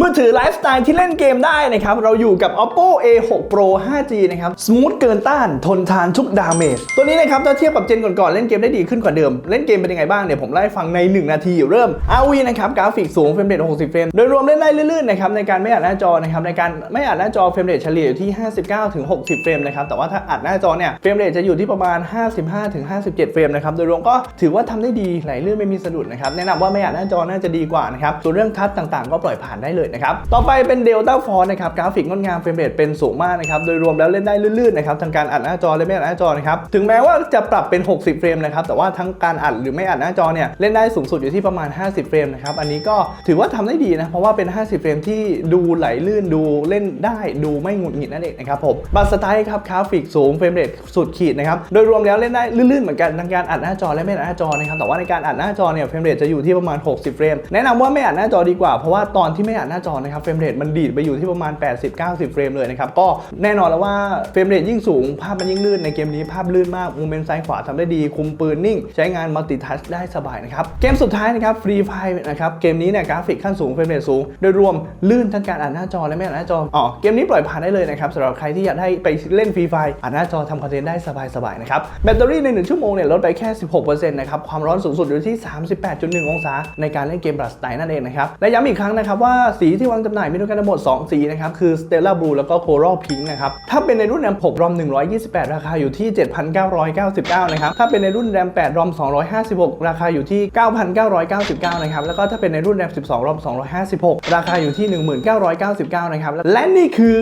มือถือไลฟ์สไตล์ที่เล่นเกมได้นะครับ เราอยู่กับ oppo a6 pro 5g นะครับ สมูทเกินต้าน ทนทานทุกดาเมจ ตัวนี้นะครับ ถ้าเทียบกับเจนก่อนๆ เล่นเกมได้ดีขึ้นกว่าเดิม เล่นเกมเป็นยังไงบ้างเนี่ย ผมไล่ฟังใน 1 นาทีเริ่ม RV นะครับ กราฟิกสูง เฟรมเรท60 เฟรม โดยรวมเล่นได้ลื่นๆ นะครับ ในการไม่อัดหน้าจอนะครับ ในการไม่อัดหน้าจอเฟรมเรทเฉลี่ยอยู่ที่ 59ถึง60 เฟรมนะครับ แต่ว่าถ้าอัดหน้าจอเนี่ย เฟรมเรทจะอยู่ที่ประมาณ 55ถึง57 เฟรมนะครับ โดยรวมก็ถือว่าทำได้ดีไหลลื่นไม่มีสะดุดนะครับ แนะนำว่าไม่อัดหน้าจอน่าจะดีกว่านะครับส่วนเรื่องทัชต่างๆ ก็ปล่อยผ่านได้เลยนะครับ ต่อไปเป็น Delta Force นะครับ กราฟิกงดงามเฟรมเรทเป็นสูงมากนะครับ โดยรวมแล้วเล่นได้ลื่นๆนะครับ ทั้งการอัดหน้าจอและไม่อัดหน้าจอนะครับ ถึงแม้ว่าจะปรับเป็น 60 เฟรมนะครับ แต่ว่าทั้งการอัดหรือไม่อัดหน้าจอเนี่ยเล่นได้สูงสุดอยู่ที่ประมาณ 50 เฟรมนะครับ อันนี้ก็ถือว่าทำได้ดีนะ เพราะว่าเป็น 50 เฟรมที่ดูไหลลื่นดูเล่นได้ดูไม่หงุดหงิดนั่นเองนะครับผมบัตสไตล์ครับกราฟิกสูงเฟรมเรทสุดขีดนะครับ โดยรวมแล้วเล่นได้ลื่นๆเหมือนกันทั้งการอัดหน้าจอและไม่อัดหน้าจอนะครับ แต่ว่าในการอัดหน้าจอเนี่ยเฟรมเรทจะอยู่ที่ประมาณ 60 เฟรม แนะนำว่าไม่อัดหน้าจอดีกว่า เพราะว่าตอนที่ไม่อัดหน้าจอนะครับเฟรมเรทมันดีดไปอยู่ที่ประมาณ 80-90 เฟรมเลยนะครับก็แน่นอนแล้วว่าเฟรมเรทยิ่งสูงภาพมันยิ่งลื่นในเกมนี้ภาพลื่นมากมูเมนต์ซ้ายขวาทำได้ดีคุมปืนนิ่ง ใช้งานมัลติทัชได้สบายนะครับเกมสุดท้ายนะครับฟรีไฟนะครับเกมนี้เนี่ยกราฟิกขั้นสูงเฟรมเรทสูง โดยรวมลื่นทั้งการอ่านหน้าจอและไม่อ่านหน้าจออ๋อเกมนี้ปล่อยผ่านได้เลยนะครับสำหรับใครที่อยากได้ไปเล่นฟรีไฟอ่านหน้าจอทำคอนเทนต์ได้สบายๆนะครับแบตเตอรี่ใน 1 ชั่วโมงเนี่ยลดไปแค่ 16%นะครับความร้อนสูงสุดอยู่ที่ 38.1 องศา ในการเล่นเกมบลัสไตนั่นเองนะครับและย้ำอีกครั้งนะครับว่าสีที่วางจำหน่ายมีด้วยกันทั้งหมด 2 สีนะครับ คือ Stella Blue แล้วก็ Coral Pink นะครับ ถ้าเป็นในรุ่นแรม6 ROM 128 ราคาอยู่ที่ 7,999 นะครับ ถ้าเป็นในรุ่นแรม8 ROM 256 ราคาอยู่ที่ 9,999 นะครับ แล้วก็ถ้าเป็นในรุ่นแรม12 ROM 256 ราคาอยู่ที่ 1999 นะครับ และนี่คือ